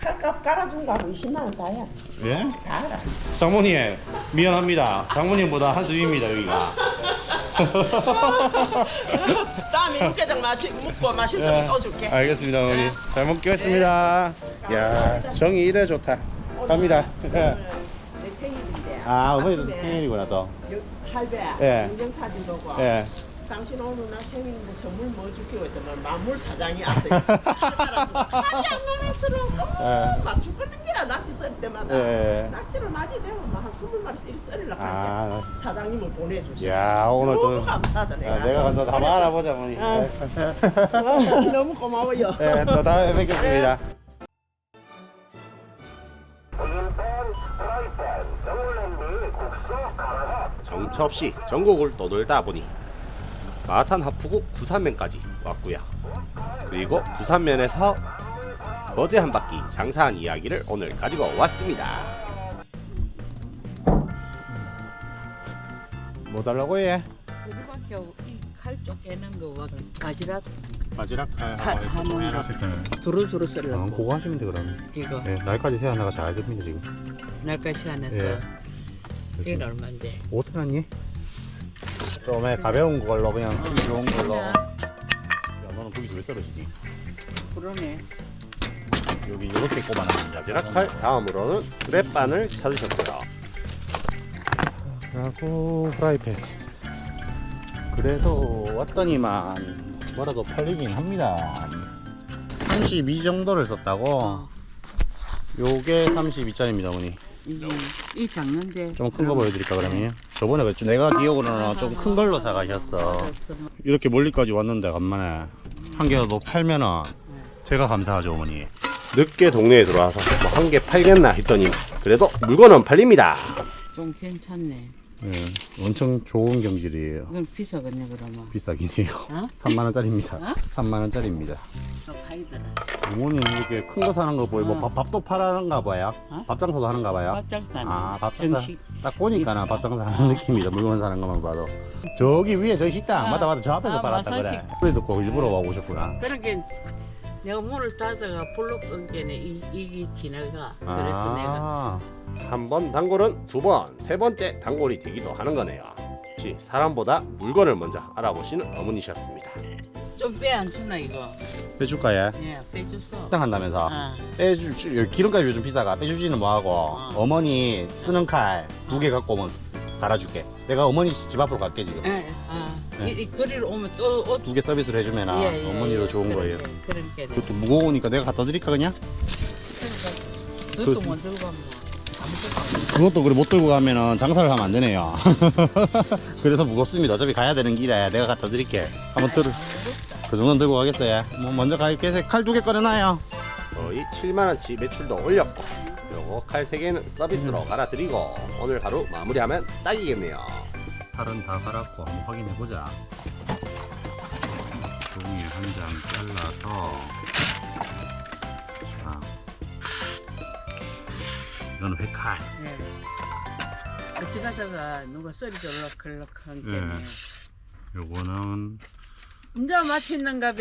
깔아준 거하고 20만 원 다야. 예? 다 알아. 장모님 미안합니다. 장모님보다 한숨입니다 여기가. 다음에 육개장 마시 먹고 맛있으면 또 줄게. 알겠습니다 어머니. 잘 먹겠습니다. 야 정이 이래 좋다. 갑니다. 내 생일인데. 아 어머니도 아침에 생일이구나 또. 여- 할배 예. 인증 사진 보고 예. 당신 오늘 나 생일인데 선물 뭐 줄게 했더니 만물 사장이 왔어요. 아니 양남에서는 예. 막 죽겠는 게라 낙지 썰 때마다 예. 낙지로 낮이 되면 막한 20마리씩 이렇게 썰으려고 아. 하는데 사장님을 보내주시고 야 오늘 또. 너무 감사하다 내가. 아, 내가 가서 한번 알아보자 어머니. 아. 너무 고마워요. 네, 또 다음에 뵙겠습니다. 정처 없이 전국을 떠돌다 보니 마산 하프구 부산면까지 왔고요. 그리고 부산면에서 거제 한 바퀴 장사한 이야기를 오늘 가지고 왔습니다. 뭐 달라고 해? 우리밖에 이칼쪽 깨는 거거든. 바지락 바지락 칼 하는 거. 두루두루 썰려고. 그거 하시면 돼 그럼. 이거 네, 날까지 세야 나가 잘 됩니다 지금. 날까지 안에서 예. 이건 얼마인데? 5천 원이? 좀 가벼운 걸로 그냥 쓰기 좋은 걸로. 야 너는 거기서 왜 떨어지니? 그러네. 여기 이렇게 꼽아놨는 야지락칼 다음으로는 그랩반을 찾으셨고요 그리고 프라이팬 그래도 왔더니만 뭐라도 팔리긴 합니다 32 정도를 썼다고 어. 요게 32짜리입니다 어머니 이게 이 작는데. 좀 큰 거 보여드릴까 그러면? 저번에 그랬죠 내가 기억으로는 좀 큰 걸로 사가셨어. 이렇게 멀리까지 왔는데 간만에. 한 개라도 팔면은 제가 감사하죠 어머니. 늦게 동네에 들어와서 뭐 한 개 팔겠나 했더니 그래도 물건은 팔립니다. 좀 괜찮네. 네, 엄청 좋은 경질이에요 이건 비싸겠네 그러면. 비싸긴 해요 어? 3만원짜리입니다 어? 3만원짜리입니다 또 파이더라. 어머니 이렇게 큰 거 사는 거 보여 뭐 어. 밥, 밥도 팔아는가 봐요 어? 밥 장사도 하는가 봐요 밥장단. 아, 밥장사. 정식. 딱 보니까 밥 장사 하는 느낌이다 물건 사는 것만 봐도 저기 위에 저 식당 아. 맞다 맞다 저 앞에서 아, 팔았다 그래 마사식. 그래서 꼭 일부러 와 오셨구나 그러게 내가 문을 닫아가 불러 끈게네 이 이게 지나가. 그래서 내가 아. 3번 단골은 두 번, 세 번째 단골이 되기도 하는 거네요. 즉 사람보다 물건을 먼저 알아보시는 어머니셨습니다. 좀 빼 안 주나 이거. 빼줄까요? 예, 빼줬어. 식당 한다면서 아, 빼줄 기름값이 요즘 비싸가 빼주지는 뭐하고 어. 어머니 쓰는 칼 두 개 갖고 오면 달아줄게. 내가 어머니 집 앞으로 갈게 지금. 예, 아, 네. 이, 이 거리로 오면 또 옷. 두 개 서비스로 해주면 아, 예, 예, 어머니로 예. 좋은 거예요. 그러니까 그러니까 그것도 무거우니까 내가 갖다 드릴까 그냥? 그것도 그- 못 들고 가면 아무것도 그것도 그래 못 들고 가면은 장사를 하면 안 되네요. 그래서 무겁습니다. 어차피 가야 되는 길에 내가 갖다 드릴게. 한번 들을. 그 정도는 들고 가겠어요. 뭐 먼저 갈게. 칼 두 개 꺼내놔요. 거의 7만 원치 매출도 올렸고, 요거 칼세 개는 서비스로 갈아드리고 오늘 하루 마무리하면 딱이겠네요. 칼은 다 갈았고 한번 확인해 보자. 종이 한 장 잘라서. 자, 이건 회칼. 예. 어찌 가다가 누가 썰이 절락걸락한 예. 게네. 요거는 혼자 마치는가 봐.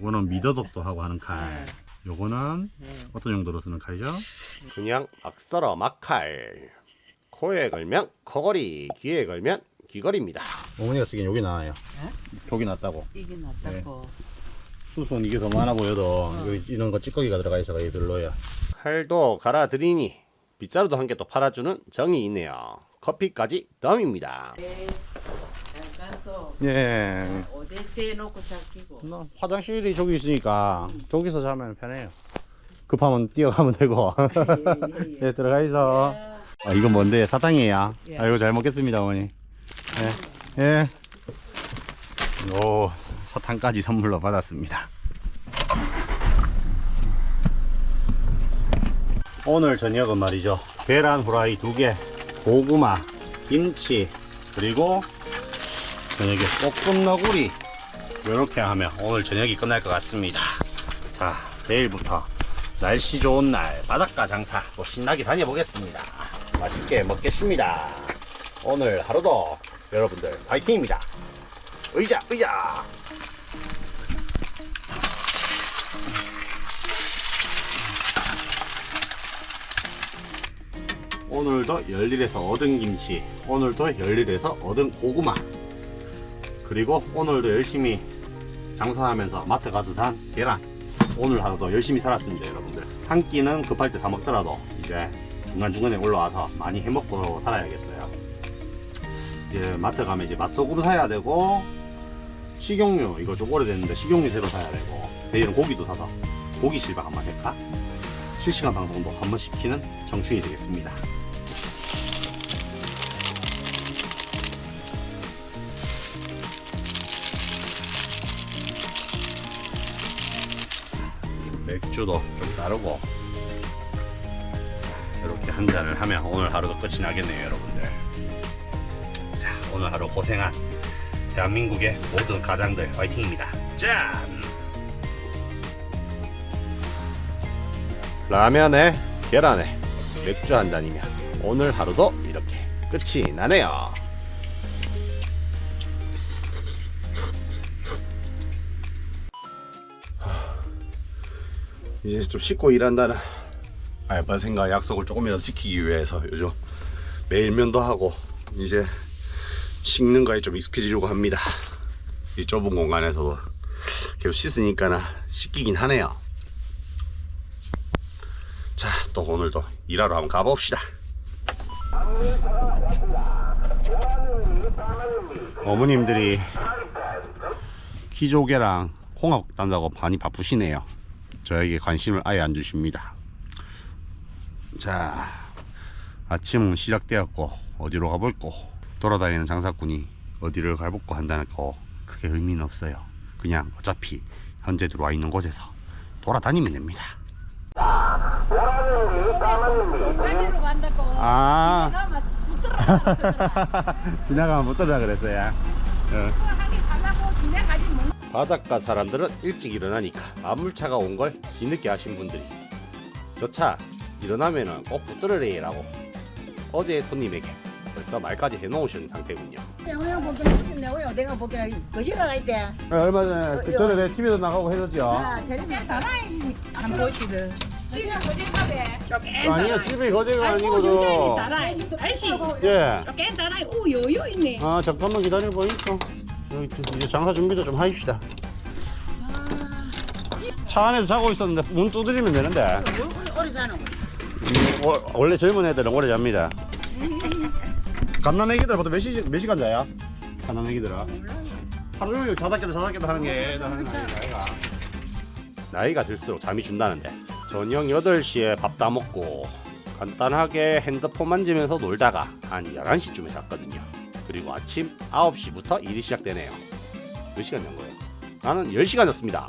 요거는 미더덕도 하고 하는 칼. 요거는 예. 어떤 용도로 쓰는 칼이죠? 그냥 막 썰어 막칼. 코에 걸면 코걸이, 귀에 걸면 귀걸이입니다. 어머니가 쓰기엔 여기 나와요. 여기 낫다고. 이게 낫다고. 수선 이게 더 많아 보여도 여기 이런 거 찌꺼기가 들어가 있어가 이게 별로야. 칼도 갈아드리니 빗자루도 한 개 또 팔아주는 정이 있네요. 커피까지 덤입니다. 예. 예. 어디 대놓고 잡히고. 나 화장실이 저기 있으니까 저기서 자면 편해요. 급하면 뛰어가면 되고. 예, 예, 네, 들어가 있어. 예. 아, 이건 뭔데? 사탕이에요. 예. 아이고, 잘 먹겠습니다, 어머니. 예. 예. 오, 사탕까지 선물로 받았습니다. 오늘 저녁은 말이죠. 계란 후라이 두 개, 고구마, 김치, 그리고 저녁에. 볶음 너구리 이렇게 하면 오늘 저녁이 끝날 것 같습니다. 자 내일부터 날씨 좋은 날 바닷가 장사 또 신나게 다녀보겠습니다. 맛있게 먹겠습니다. 오늘 하루도 여러분들 파이팅입니다. 의자 의자! 오늘도 열일에서 얻은 김치 오늘도 열일에서 얻은 고구마. 그리고 오늘도 열심히 장사하면서 마트 가서 산 계란. 오늘 하루도 열심히 살았습니다, 여러분들. 한 끼는 급할 때 사 먹더라도 이제 중간중간에 올라와서 많이 해먹고 살아야겠어요. 이제 마트 가면 이제 맛소금 사야 되고 식용유 이거 좀 오래됐는데 식용유 새로 사야 되고 내일은 고기도 사서 고기 실방 한번 할까? 실시간 방송도 한번 시키는 정충이 되겠습니다. 맥주도 좀 따르고 이렇게 한 잔을 하면 오늘 하루도 끝이 나겠네요 여러분들. 자 오늘 하루 고생한 대한민국의 모든 가장들 화이팅입니다. 짠! 라면에 계란에 맥주 한 잔이면 오늘 하루도 이렇게 끝이 나네요 이제 좀 씻고 일한다는 알바생과 약속을 조금이라도 지키기 위해서 요즘 매일 면도 하고 이제 씻는 거에 좀 익숙해지려고 합니다. 이 좁은 공간에서도 계속 씻으니까는 씻기긴 하네요. 자, 또 오늘도 일하러 한번 가봅시다. 어머님들이 키조개랑 홍합 딴다고 많이 바쁘시네요. 저에게 관심을 아예 안 주십니다. 자, 아침은 시작되었고 어디로 가볼고 돌아다니는 장사꾼이 어디를 가볼고 한다는 거 크게 의미는 없어요. 그냥 어차피 현재 들어와 있는 곳에서 돌아다니면 됩니다. 아, 붙들어. 지나가면 못 들라 그랬어요. 어. 바닷가 사람들은 일찍 일어나니까 만물차가 온 걸 뒤늦게 아신 분들이 저 차 일어나면은 꼭 붙들으래라고 어제 손님에게 벌써 말까지 해놓으신 상태군요. 오늘 보기는 무슨? 내가 보기는 거시가 있대. 얼마 전에 그 전에 내 TV도 나가고 해줬죠. 아, 안. 지금 어딘가에 아니야 집이 거제가 아니거든. 달아이. 다시 예. 깬 달아이 우 여유 있네. 아 잠깐만 기다려 보이소. 이제 장사 준비도 좀 하십시다. 차 안에서 자고 있었는데 문 두드리면 되는데 오래 사는 거. 음, 워- 원래 젊은 애들은 오래 잡니다. 갓난 애기들 보통 몇, 시, 몇 시간 자요? 갓난 애기들은 하루 종일 자다 깨다 자다 깨다 하는 게 아이가 나이가 들수록 잠이 준다는데 저녁 8시에 밥 다 먹고 간단하게 핸드폰 만지면서 놀다가 한 11시쯤에 잤거든요 그리고 아침 9시부터 일이 시작되네요 몇 시간 잔 거예요? 나는 10시간 잤습니다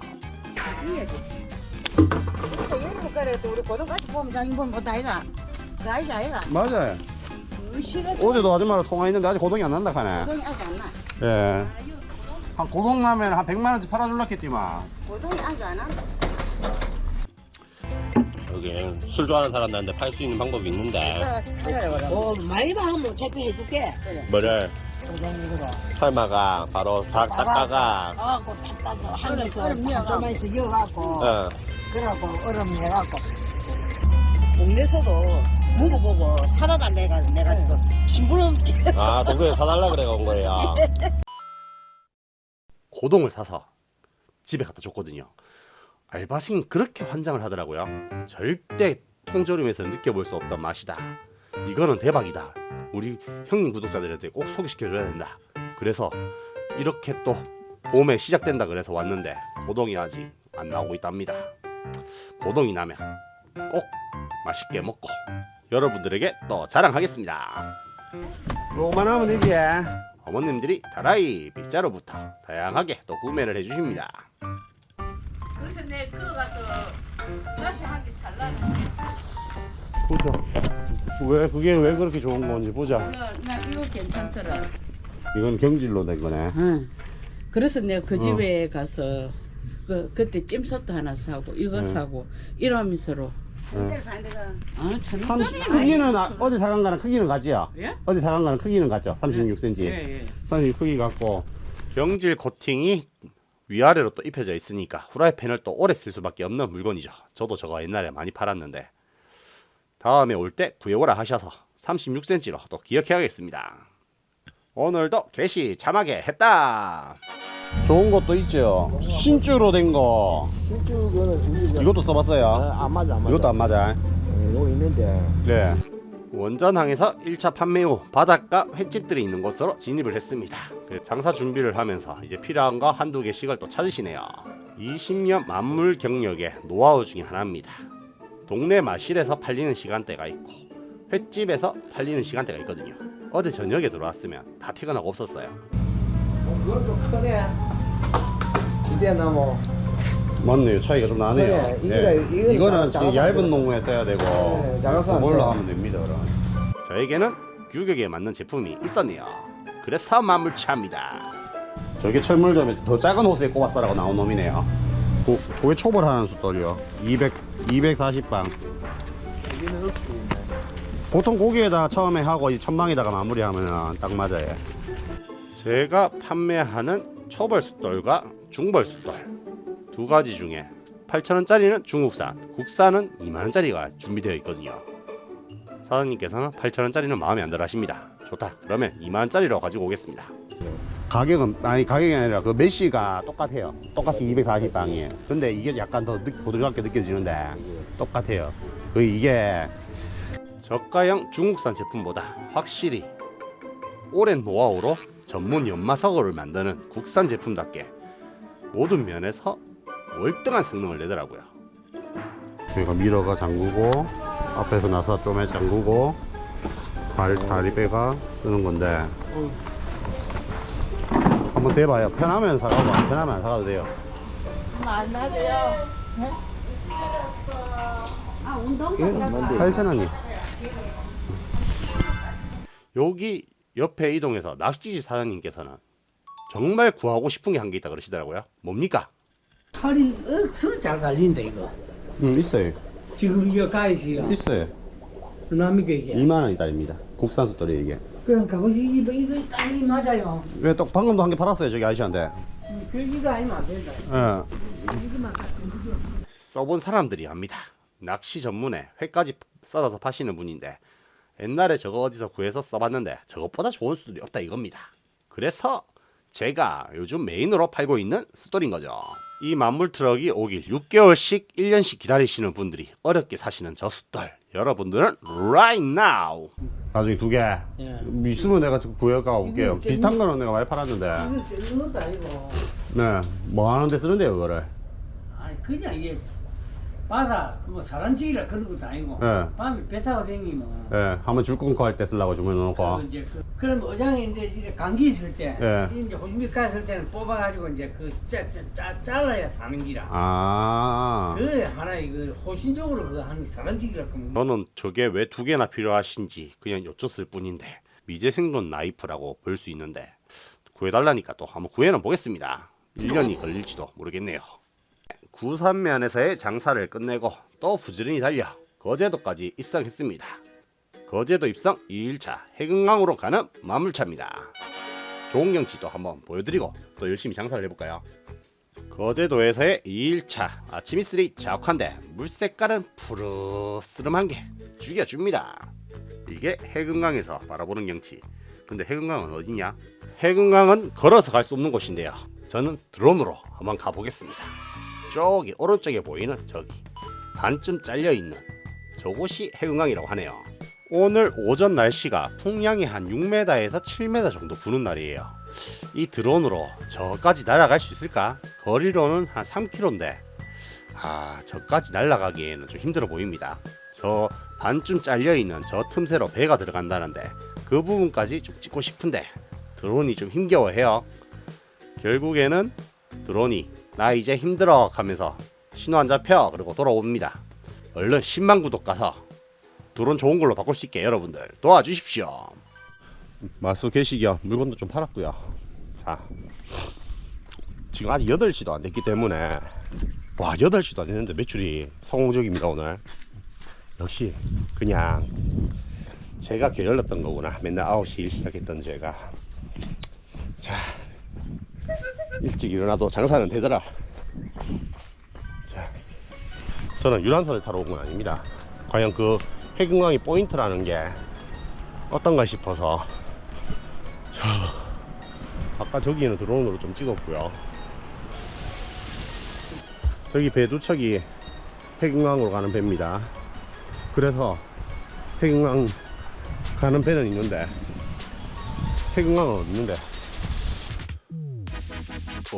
여름 가래 또 우리 고등 같이 보면 장인 보면 못 아이가. 그 아이가. 맞아요 그 어제도 아줌마랑 통화했는데 아직 고동이 안 난다 카네 고동이 아직 안 나. 예. 한 고동 라면 한 100만 원치 팔아줄라겠지만. 고동이 아직 안 나. 여기 술 좋아하는 사람들한테 팔 수 있는 방법이 있는데. 어, 많이 봐 한번 체크해줄게. 뭐를. 삶아가 바로 다 닦아가 어, 그딱 따서 하면서 한조만에서 이어갖고 어. 그러고 얼음 해갖고. 동네에서도 물어보고 사다달래가 내가 지금 심부름 아 동네에 사달라 그래 온 거예요 고동을 사서 집에 갖다 줬거든요 알바생이 그렇게 환장을 하더라고요. 절대 통조림에서 느껴볼 수 없던 맛이다. 이거는 대박이다. 우리 형님 구독자들한테 꼭 소개시켜줘야 된다. 그래서 이렇게 또 봄에 시작된다 그래서 왔는데 고동이 아직 안 나오고 있답니다. 고동이 나면 꼭 맛있게 먹고 여러분들에게 또 자랑하겠습니다. 요만 하면 되지. 어머님들이 다라이 빗자루부터 다양하게 또 구매를 해주십니다 그래서 내 그거 가서 자시 한개 살라는. 보자 왜 그게 왜 그렇게 좋은 건지 보자 나, 나 이거 괜찮더라. 이건 경질로 된 거네 응. 그래서 내가 그 어. 집에 가서 그 그때 찜소도 하나 사고 이거 응. 사고 이러면서로 진짜 반대가. 아, 천 30, 원짜리 크기는 아, 어제 사간 거랑 크기는 같지요? 예? 어제 사간 거랑 크기는 같죠? 36cm 예, 예. 30 크기 같고 경질 코팅이 위아래로 또 입혀져 있으니까 후라이팬을 또 오래 쓸 수밖에 없는 물건이죠 저도 저거 옛날에 많이 팔았는데 다음에 올 때 구해오라 하셔서 36cm로 또 기억해야겠습니다. 오늘도 개시 참하게 했다. 좋은 것도 있죠. 신주로 된 거. 주기가 이것도 써봤어요. 안 맞아 안 맞아. 이것도 안 맞아. 어, 요거 있는데 네. 원전 항에서 1차 판매 후 바닷가 횟집들이 있는 곳으로 진입을 했습니다. 그 장사 준비를 하면서 이제 필요한 거 한두 개씩을 또 찾으시네요. 20년 만물 경력의 노하우 중에 하나입니다. 동네 마실에서 팔리는 시간대가 있고 횟집에서 팔리는 시간대가 있거든요. 어제 저녁에 들어왔으면 다 퇴근하고 없었어요. 어, 그건 좀 크네. 이때나 뭐 맞네요. 차이가 좀 나네요. 그래, 이거가- 이거는 이거는 작아서 진짜 얇은. 농구에 써야 되고 네, 작아서 안 그걸로 돼. 하면 됩니다. 그럼. 저에게는 규격에 맞는 제품이 있었네요. 그래서 만물차입니다. 저게 철물점에 더 작은 호스에 꼽았어라고 나온 놈이네요. 고, 고개 초벌하는 숫돌이요. 200, 240방. 여기는 없고 있네. 보통 고기에다 처음에 하고 이 천방에다가 마무리하면 딱 맞아요. 제가 판매하는 초벌 숫돌과 중벌 숫돌 두 가지 중에 8,000원짜리는 중국산, 국산은 2만원짜리가 준비되어 있거든요. 사장님께서는 8,000원짜리는 마음에 안 들어 하십니다. 좋다. 그러면 2만원짜리로 가지고 오겠습니다. 가격은 아니 가격이 아니라 그 메시가 똑같아요. 똑같이 240방이에요. 근데 이게 약간 더 느, 부드럽게 느껴지는데 똑같아요. 그 이게 저가형 중국산 제품보다 확실히 오랜 노하우로 전문 연마석어를 만드는 국산 제품답게 모든 면에서 월등한 성능을 내더라고요. 여기가 미러가 잠그고 앞에서 나사 좀에 잠그고 발 다리배가 쓰는 건데 한번 대봐요. 편하면 사가고 안 편하면 안 사가도 돼요. 이건 뭔데? 8,000원이. 여기 옆에 이동해서 낚시집 사장님께서는 정말 구하고 싶은 게한개 있다 그러시더라고요. 뭡니까? 할인 억수로 잘 갈린다 이거 음 있어요. 지금 이거 가이시야 있어요. 얼마입니까 이게 2만 원짜리입니다. 국산 숫돌이 이게. 그러니까 뭐 이거 이거 딱이 맞아요 왜 또 방금도 한 개 팔았어요 저기 아저씨한테. 그 이거 아니면 안 된다 예. 써본 사람들이 압니다. 낚시 전문에 회까지 썰어서 파시는 분인데 옛날에 저거 어디서 구해서 써봤는데 저것보다 좋은 수도 없다 이겁니다. 그래서 제가 요즘 메인으로 팔고 있는 숫돌인 거죠. 이 만물 트럭이 오길 6개월씩 1년씩 기다리시는 분들이 어렵게 사시는 저 숫돌. 여러분들은 right now. 나중에 두 개. 예. 있으면 내가 구해가 올게요. 이거 비슷한 거는 내가 많이 팔았는데. 이거 쓰는 것도 아니고 네 뭐 하는데 쓰는데요 그거를? 아니 그냥 이게 바다 그뭐 사람찌기라 그런 것도 아니고 예. 밤에 배 타고 다니면 예, 한번 줄 끊고 할 때 쓰려고 주문 넣어놓고. 그 이제 그, 그럼 어장에 이제 이제 감기 있을 때 예. 이제 호수미 갔을 때는 뽑아가지고 이제 그 짜, 짜, 짜, 잘라야 사는 기라. 아. 그 하나 이거 호신적으로 그거 하는 게 사람찌기라 그러면 저는 저게 왜 두 개나 필요하신지 그냥 여쭙을 뿐인데 미제 생존 나이프라고 볼 수 있는데 구해달라니까 또 한번 구해는 보겠습니다. 1년이 걸릴지도 모르겠네요 구산면에서의 장사를 끝내고 또 부지런히 달려 거제도까지 입성했습니다 거제도 입성 2일차 해금강으로 가는 만물차입니다 좋은 경치도 한번 보여드리고 또 열심히 장사를 해볼까요 거제도에서의 2일차 아침 이슬이 자욱한데 물 색깔은 푸르스름한 게 죽여줍니다. 이게 해금강에서 바라보는 경치. 근데 해금강은 어디냐? 해금강은 걸어서 갈 수 없는 곳인데요. 저는 드론으로 한번 가보겠습니다. 저기 오른쪽에 보이는 저기 반쯤 잘려 있는 저곳이 해금강이라고 하네요. 오늘 오전 날씨가 풍량이 한 6m에서 7m 정도 부는 날이에요. 이 드론으로 저까지 날아갈 수 있을까? 거리로는 한 3km인데 아 저까지 날아가기에는 좀 힘들어 보입니다. 저 반쯤 잘려 있는 저 틈새로 배가 들어간다는데 그 부분까지 좀 찍고 싶은데 드론이 좀 힘겨워해요. 결국에는 드론이 나 이제 힘들어 하면서 신호 안 잡혀 그리고 돌아옵니다. 얼른 10만 구독 가서 드론 좋은 걸로 바꿀 수 있게 여러분들 도와주십시오. 마수 개시기야 물건도 좀 팔았고요. 자 지금 아직 8시도 안 됐기 때문에 와 8시도 안 됐는데 매출이 성공적입니다 오늘 역시 그냥 제가 게을렀던 거구나 맨날 9시 일 시작했던 제가 자 일찍 일어나도 장사는 되더라. 자 저는 유람선을 타러 온 건 아닙니다. 과연 그 해금강이 포인트라는 게 어떤가 싶어서 자, 아까 저기는 드론으로 좀 찍었고요. 저기 배 두 척이 해금강으로 가는 배입니다. 그래서 해금강 가는 배는 있는데 해금강은 없는데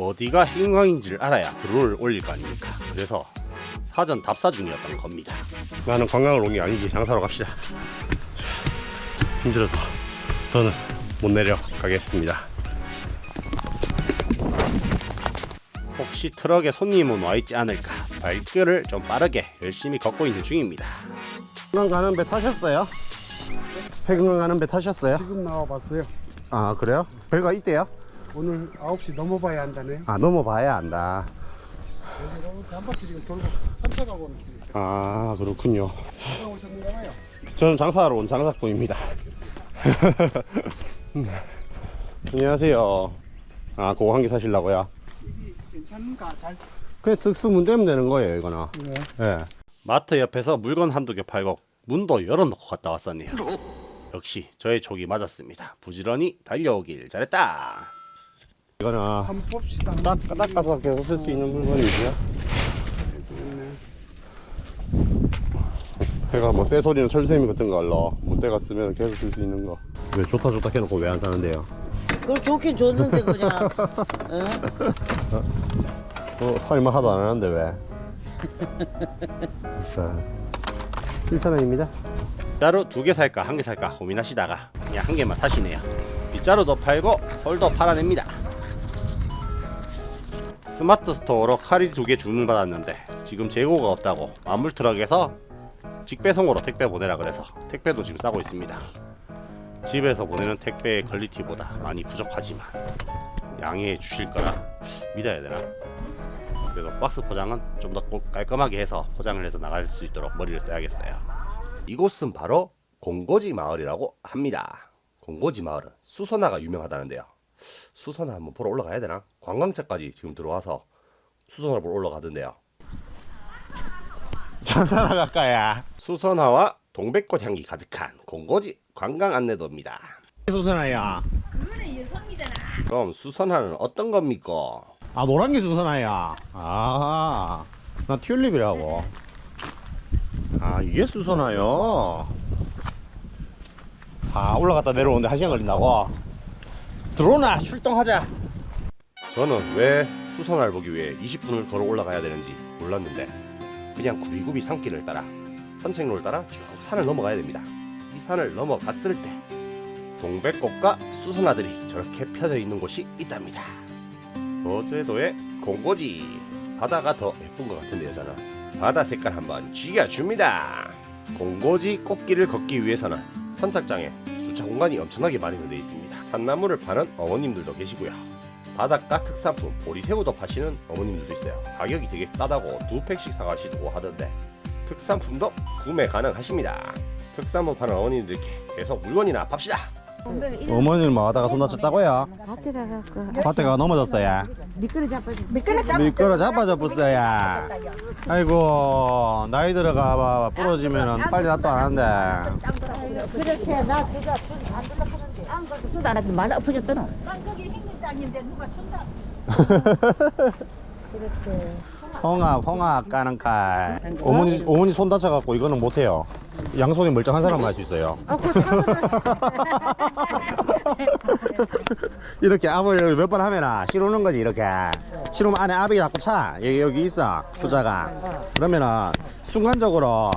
어디가 해금강인지를 알아야 드론을 올릴 거 아닙니까 그래서 사전 답사 중이었던 겁니다 나는 관광을 온 게 아니지 장사로 갑시다 힘들어서 저는 못 내려가겠습니다 혹시 트럭에 손님은 와 있지 않을까 발길을 좀 빠르게 열심히 걷고 있는 중입니다 해금 가는 배 타셨어요? 해금 가는 배 타셨어요? 지금 나와봤어요. 아 그래요? 배가 있대요? 오늘 9시 넘어봐야 한다네요. 아 넘어봐야 안다 여기로 한 바퀴 지금 돌고 산책하고 오는 길이에요. 아 그렇군요 누가 오셨는가 봐요. 저는 장사하러 온 장사꾼입니다 안녕하세요 아 그거 한 개 사실라고요? 여기 괜찮은가? 잘. 그냥 쓱쓱 문 떼면 되는 거예요 이거는 네. 예. 마트 옆에서 물건 한두 개 팔고 문도 열어놓고 갔다 왔었네요 역시 저의 촉이 맞았습니다 부지런히 달려오길 잘했다 이거는 한번 봅시다. 딱, 닦아서 계속 쓸 수 있는 물건이고요 해가 뭐 쇠소리는 철수세미 같은 걸로 문대가 쓰면 계속 쓸 수 있는 거. 왜 좋다 좋다 해놓고 왜 안 사는데요? 그걸 좋긴 줬는데 그냥. 어, 할말 하도 안 하는데 왜? 자, 7,000원입니다. 빗자루 두 개 살까 한 개 살까 고민하시다가 그냥 한 개만 사시네요. 빗자루도 팔고 솔도 팔아냅니다. 스마트 스토어로 카리 두개 주문받았는데 지금 재고가 없다고 만물 트럭에서 직배송으로 택배 보내라 그래서 택배도 지금 싸고 있습니다. 집에서 보내는 택배의 퀄리티보다 많이 부족하지만 양해해 주실 거라 믿어야 되나? 그래도 박스 포장은 좀 더 깔끔하게 해서 포장을 해서 나갈 수 있도록 머리를 써야겠어요. 이곳은 바로 공고지 마을이라고 합니다. 공고지 마을은 수선화가 유명하다는데요. 수선화 한번 보러 올라가야 되나? 관광차까지 지금 들어와서 수선화를 보러 올라가던데요. 장사나 갈까야? 수선화와 동백꽃 향기 가득한 공고지 관광 안내도입니다. 수선화야. 그럼 수선화는 어떤 겁니까? 아 노란 게 수선화야. 아, 나 튤립이라고. 아 이게 수선화요. 아 올라갔다 내려오는데 한 시간 걸린다고. 들어오나 출동하자. 저는 왜 수선화를 보기 위해 20분을 걸어 올라가야 되는지 몰랐는데 그냥 구비구비 산길을 따라 산책로를 따라 쭉 산을 넘어가야 됩니다. 이 산을 넘어갔을 때 동백꽃과 수선화들이 저렇게 펴져 있는 곳이 있답니다. 거제도의 공고지 바다가 더 예쁜 것 같은데요 저는 바다 색깔 한번 죽여줍니다 공고지 꽃길을 걷기 위해서는 선착장에 주차 공간이 엄청나게 마련되어 있습니다 산나물을 파는 어머님들도 계시고요 바닷가 특산품 보리새우도 파시는 어머님들도 있어요 가격이 되게 싸다고 두 팩씩 사가시고 하던데 특산품도 구매 가능하십니다 특산품 파는 어머님들께 계속 물건이나 팝시다 어머니는 뭐 하다가 손 다쳤다고요? 밭에 가갖고. 밭에 가 넘어졌어요 미끄러 잡아. 미끄러 잡아. 미끄러 잡아잡았어요. 아이고 나이 들어가 봐 부러지면은 빨리 낫도 안 하는데. 그렇게 나 그가 손안 들어 가는데. 안 가도 손안 하더니 말 엎어졌더노. 그렇게. 홍합 홍합 까는 칼. 어머니 어머니 손 다쳐갖고 이거는 못해요. 양손이 멀쩡한 사람만 할 수 있어요. 아, 그 이렇게 압을 몇 번 하면은 실오는 거지 이렇게. 실으면 안에 압이 자꾸 차. 여기 여기 있어 수자가. 그러면은 순간적으로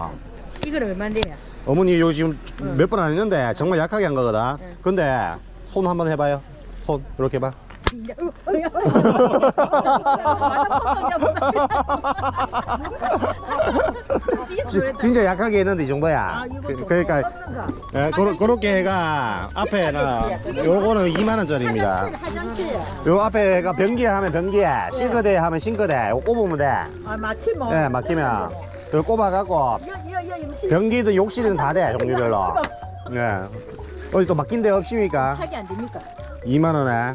이거는 얼마인데요? 어머니 요 지금 몇번 안 했는데 정말 약하게 한 거거든. 근데 손 한번 해봐요. 손 이렇게 봐. 지- 진짜 약하게 했는데 이 정도야. 그, 그러니까 예, 그러, 그렇게 해가 앞에는 요거는 2만 원짜리입니다. 요 앞에 해가 변기에 하면 변기에, 싱크대에 하면 싱크대. 요거 꼽으면 돼. 아, 뭐. 예, 막히면 요 꼽아갖고 변기든 욕실이든 다돼 종류별로. 예. 어디 또 맡긴 데 없습니까? 사기 안 됩니까? 2만 원에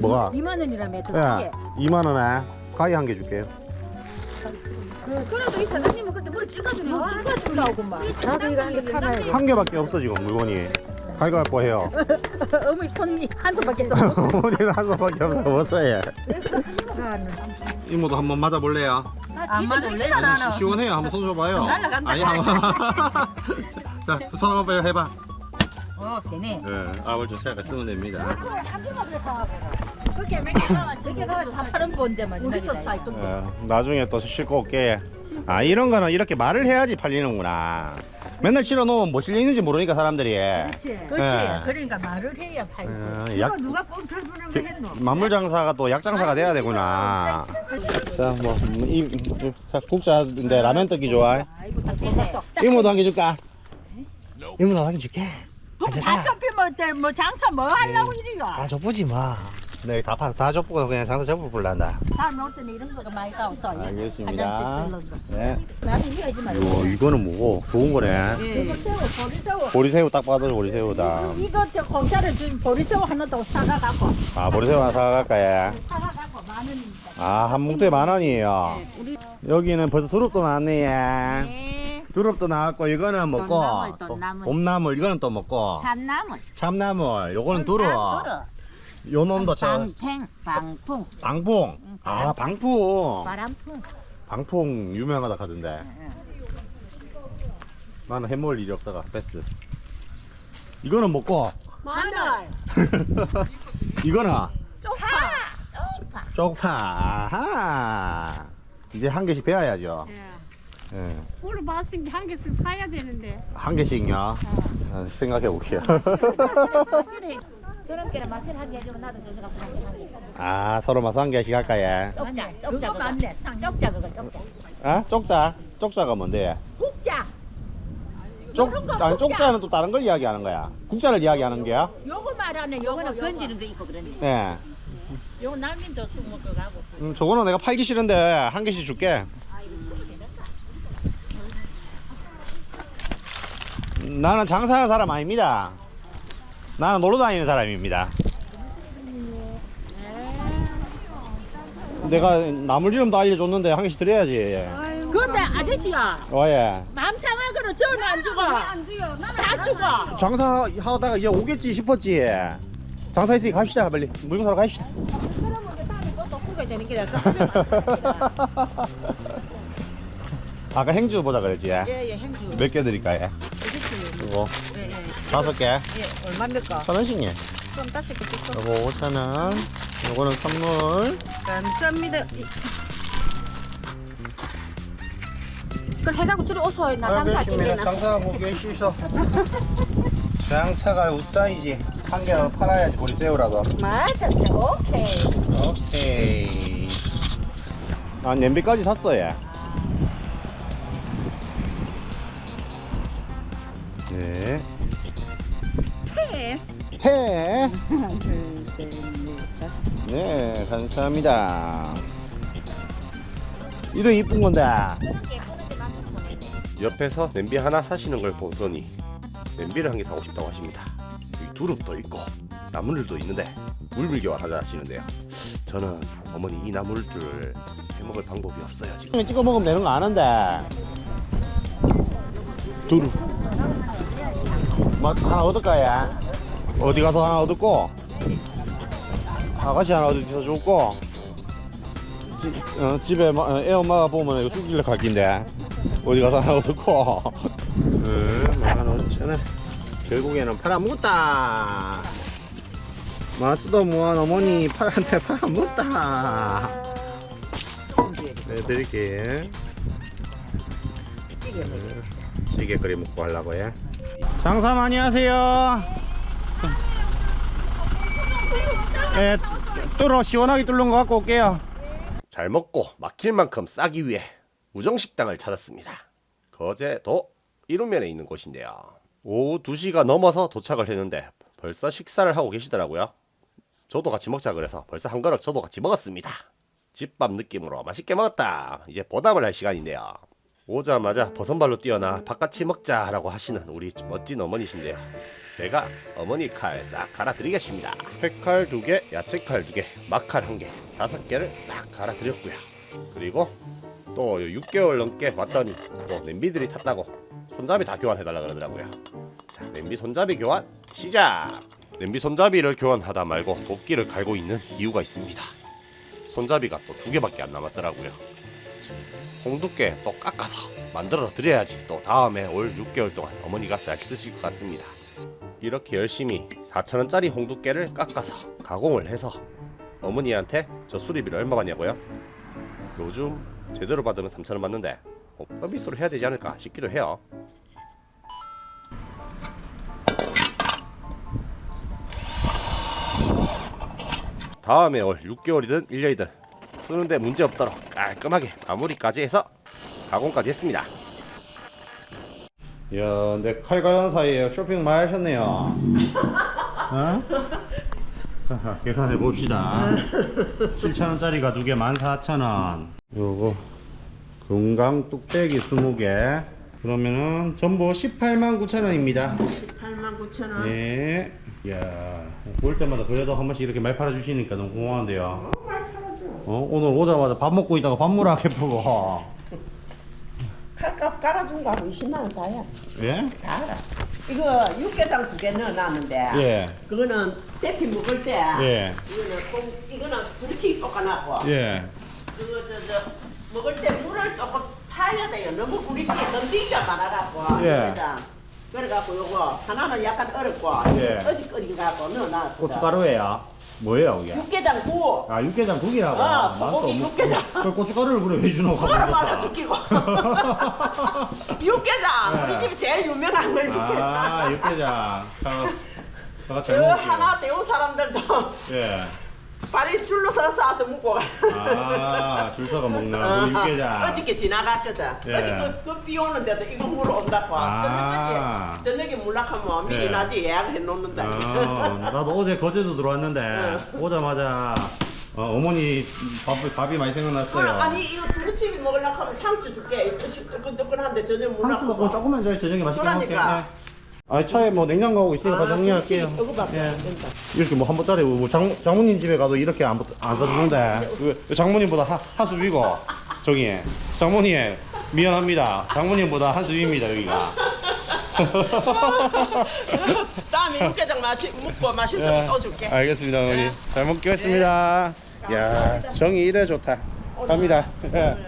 뭐가? 2만 원이라며 더 예, 사게. 2만 원에 가위 한 개 줄게요. 그래도 이 사장님은 그때 머리 찔까주네. 찔까준다고 막. 나도 이거 한개 사놔야 돼. 한 개밖에 없어 지금 물건이. 가위바위보 해요. 어머니 손이 한 손밖에 써. 어머니는 한 손밖에 없어 못 써요. 이모도 한번 맞아볼래요? 안 맞을래 나는. 시- 시원해요. 한번 손 줘봐요. 날라간다. 아니 한번. 자, 손 한번 빼요. 해봐. 어 세네. 예, 압을 좀 생각해 쓰면 됩니다. 그렇게 몇개 가지고 한 파는 본데 마지막이다. 예, 나중에 또 싣고 올게. 아 이런 거는 이렇게 말을 해야지 팔리는구나. 맨날 실어 놓으면 뭐 실려 있는지 모르니까 사람들이. 그렇지. 예. 그러니까 말을 해야 팔고. 예, 약, 누가 뻥털 부는 거 그, 했노? 만물 장사가 또 약장사가 돼야 되구나. 자, 뭐, 이, 이- 자, 국자인데 라면 떡이? 아이고 다 되네. 이모도 한 개 줄까? 이모도 한 개 줄게. 뭐, 때- 뭐 장사 뭐 하려고 이리가. 다 줘보지 마. 네, 다, 파, 다 줘보고 그냥 장사 이런 거가 많이 가서. 알겠습니다. 네. 나는 이거 말고. 이거, 이거는 뭐고? 좋은 거네. 이거 새우, 보리새우. 보리새우 딱 봐도 보리새우다. 이거 저 공짜로 준 보리새우 하나 더 사가갖고. 아, 보리새우 하나 사갈까요? 사가갖고 만 원입니다. 아, 한 뭉토에 만 원이에요. 여기는 벌써 두릅도 나왔네. 예. 네. 두릅도 나왔고, 이거는 먹고. 또. 봄나물, 이거는 또 먹고. 참나물. 참나물, 요거는 두릅. 요 놈도 저 방팽, 방풍, 방풍. 아, 방풍. 바람풍. 방풍 유명하다 하던데. 나는 해먹을 일이 없어가 패스. 이거는 먹고. 마늘. 이거는 쪽파. 쪽파. 아하. 이제 한 개씩 배워야죠. 예. 예. 오늘 맛있는 한 개씩 사야 되는데. 한 개씩요. 어, 생각해 볼게요. 마실해. 그런 게는 마실 한개 해주면 나도 저서 갖고 마실 한 개. 아, 서로 마서 한 개씩 할까요? 쪽자, 쪽자 그거 맞네. 쪽자 그거 쪽자. 아, 쪽자. 쪽자가 뭔데? 국자. 쪽, 거 아니, 국자. 쪽자는 또 다른 걸 이야기하는 거야. 국자를 이야기하는 게야? 요거 말하네. 요거는 건지는 거 있고 그러네. 예. 요거 남인도 술 먹고 가고. 음, 저거는 내가 팔기 싫은데 한 개씩 줄게. 나는 장사하는 사람 아닙니다. 나는 놀러 다니는 사람입니다. 내가 나물 이름도 알려줬는데 한 개씩 드려야지. 근데 아저씨야. 어, 예. 맘 상하고는 저는 안 주고. 안. 다 주고. 장사하다가 이제 오겠지 싶었지. 장사했으니 갑시다, 빨리. 물건 사러. 또 되는 게 아까 행주 보자 그랬지. 예예 행주. 몇 개 드릴까요? 이거 예예. 다섯 개. 예 얼마입니까? 천 원씩이요. 그럼 다섯 개 주고. 요거 5천 원. 요거는 선물. 감사합니다. 그걸 해가고 줄이 어서 나 장사 알겠습니다. 끼나. 장사하고 계시소. 장사가 우사이지. 한 개라도 팔아야지 우리 새우라도. 맞았어. 오케이. 오케이. 아 냄비까지 샀어 얘. 네. 둘셋넷 다섯. 네, 감사합니다. 이런 이쁜 건데. 옆에서 냄비 하나 사시는 걸 보더니 냄비를 한 개 사고 싶다고 하십니다. 여기 두릅도 있고 나물도 있는데 물밀교환 하자 하시는데요. 저는 어머니 이 나물들을 해먹을 방법이 없어요 지금. 찍어 먹으면 되는 거 아는데. 두릅. 뭐 하나 얻을까요? 어디 가서 하나 얻고 아가씨 하나 어디서 줬고 지, 어, 집에 마- 어, 애 엄마가 보면 이거 죽일래 갈 긴데. 어디 가서 하나 얻고. 음, 만 오천원 결국에는 팔아먹었다. 마스도 무한 어머니 팔한테 팔아먹었다. 네 드릴게 네, 찌개 끓여 먹고 하려고 해 장사 많이 하세요 예, 뚫어 시원하게 뚫는 거 갖고 올게요. 잘 먹고 막힐 만큼 싸기 위해 우정식당을 찾았습니다. 거제도 이루면에 있는 곳인데요. 오후 2시가 넘어서 도착을 했는데 벌써 식사를 하고 계시더라고요. 저도 같이 먹자 그래서 벌써 한 그릇 저도 같이 먹었습니다. 집밥 느낌으로 맛있게 먹었다. 이제 보답을 할 시간인데요. 오자마자 버선발로 뛰어나 바깥이 먹자라고 하시는 우리 멋진 어머니신데요. 제가 어머니 칼 싹 갈아드리겠습니다. 회칼 두 개, 야채 칼 두 개, 막칼 한 개, 다섯 개를 싹 갈아드렸고요. 그리고 또 6개월 넘게 왔더니 또 냄비들이 탔다고 손잡이 다 교환해달라 그러더라고요. 자, 냄비 손잡이 교환 시작. 냄비 손잡이를 교환하다 말고 도끼를 갈고 있는 이유가 있습니다. 손잡이가 또 두 개밖에 안 남았더라고요. 홍두깨 또 깎아서 만들어 드려야지 또 다음에 올 6개월 동안 어머니가 잘 쓰실 것 같습니다. 이렇게 열심히 4천원짜리 홍두깨를 깎아서 가공을 해서 어머니한테 저 수리비를 얼마 받냐고요? 요즘 제대로 받으면 3천원 받는데 뭐 서비스로 해야 되지 않을까 싶기도 해요. 다음에 올 6개월이든 1년이든 쓰는데 문제 없도록 깔끔하게 마무리까지 해서 가공까지 했습니다. 이야, 내 칼과장 사이에 쇼핑 많이 하셨네요. 어? 하하, 계산해 봅시다. 7,000원짜리가 두 개 14,000원. 요거 금강 뚝배기 20개. 그러면은 전부 18만 9천원입니다. 8만 9천 원. 네. 이야, 볼 때마다 그래도 한 번씩 이렇게 말 팔아 주시니까 너무 고마운데요. 어, 오늘 오자마자 밥 먹고 있다가 밥물하게 푸고. 칼값 깔아준 거하고 20만 원 다야. 예? 다 알아. 이거 육개장 두 개 넣어 놨는데. 예. 그거는 대피 먹을 때. 예. 이거는 꼭 이거는 그렇지 볶아놨고. 예. 그거 저 저 먹을 때 물을 조금 타야 돼요. 너무 우리 끼 던지기가 많아갖고. 예. 육개장. 그래갖고 요거 하나는 약간 어렵고 예. 어지거리갖고 넣어놨거든. 고춧가루예요. 뭐예요, 이게? 육개장 구. 아, 육개장 국이라고. 아, 소고기 없는- 육개장. 그 고춧가루를 그래 왜 주노? 그거를 말아 죽이고. 육개장. 예. 우리 집 제일 유명한 걸 육개장. 아, 육개장. 저 먹을게요. 하나 대우 사람들도 예. 발이 줄로 서서 싸서 먹고 아, 줄 서가 먹는 우리 육개장. 어저께 지나갔거든 예. 어제 그, 그비 오는데도 이거 물 온다고 아. 저녁까지 저녁에 물락하면 미리 예. 낮에 예약해 놓는다 아, 나도 어제 거제도 들어왔는데 오자마자 어, 머니 밥, 밥이 많이 생각났어요. 아니 이거 두루치기 먹으려고 하면 상추 줄게 뜨끈뜨끈한데 저녁에 상추 물락하고 볶음 조금만 줘요. 저녁에 맛있게 그러니까. 먹을게 요. 아 차에 뭐 냉장고하고 있으니까 정리할게요. 이거 봤어 예. 된다 이렇게 뭐 한 번짜리 뭐 장, 장모님 집에 가도 이렇게 안, 안 사주는데 왜- 왜 장모님보다 한, 한수 위고 저기 장모님 미안합니다. 장모님보다 한수 위입니다 여기가. 다음에 육개장 마시, 먹고 맛있으면 예. 또 줄게 알겠습니다 어머니. 예. 잘 먹겠습니다. 야 감사합니다. 정이 이래 좋다. 갑니다. 예. 오늘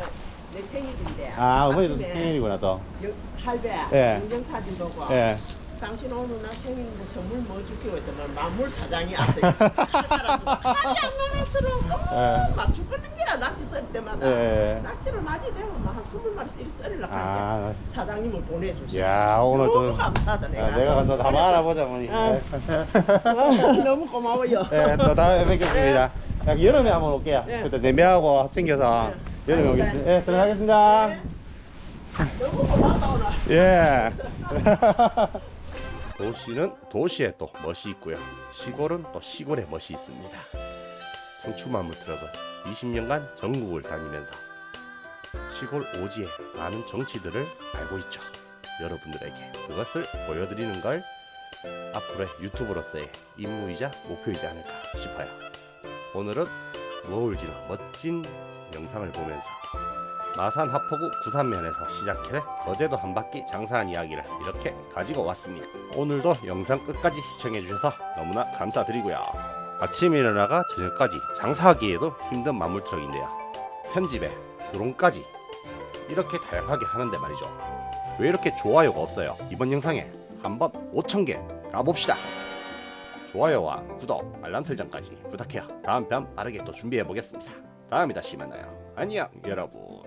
내 생일인데 아 어머니도 아침에 생일이구나 또. 요- 할배 예. 인증 사진 보고 예. 당신 오늘 나 생일인데 선물 뭐 줄게 했더니 만물 사장이 왔어요 칼 깔아주고 칼이 안 나면서는 예. 막 죽는 게라 낙지 썰 때마다 예. 낙지로 낮이 되면 막한 20마리씩 이렇게 썰으려고 아. 하는데 사장님을 보내주시고 야 오늘 또 너무 감사하다 내가 야, 내가 가서 한번 알아보자 어머니. 어. 너무 고마워요 예, 또 다음에 뵙겠습니다. 야, 여름에 한번 올게요. 예. 그때 내매하고 챙겨서 예. 여름에 오겠습니다. 예, 들어가겠습니다. 너무 고맙다 오늘 예. 도시는 도시에 또 멋이 있고요. 시골은 또 시골에 멋이 있습니다. 청추만물 트럭은 20년간 전국을 다니면서 시골 오지의 많은 정치들을 알고 있죠. 여러분들에게 그것을 보여드리는 걸 앞으로의 유튜브로서의 임무이자 목표이지 않을까 싶어요. 오늘은 무어울지는 멋진 영상을 보면서 마산 하포구 구산면에서 시작해 거제도 한 바퀴 장사한 이야기를 이렇게 가지고 왔습니다. 오늘도 영상 끝까지 시청해 주셔서 너무나 감사드리고요. 아침에 일어나가 저녁까지 장사하기에도 힘든 만물 트럭인데요. 편집에 드론까지 이렇게 다양하게 하는데 말이죠. 왜 이렇게 좋아요가 없어요? 이번 영상에 한번 5,000개 가봅시다. 좋아요와 구독, 알람 설정까지 부탁해요. 다음 편 빠르게 또 준비해 보겠습니다. 다음에 다시 만나요. 안녕 여러분.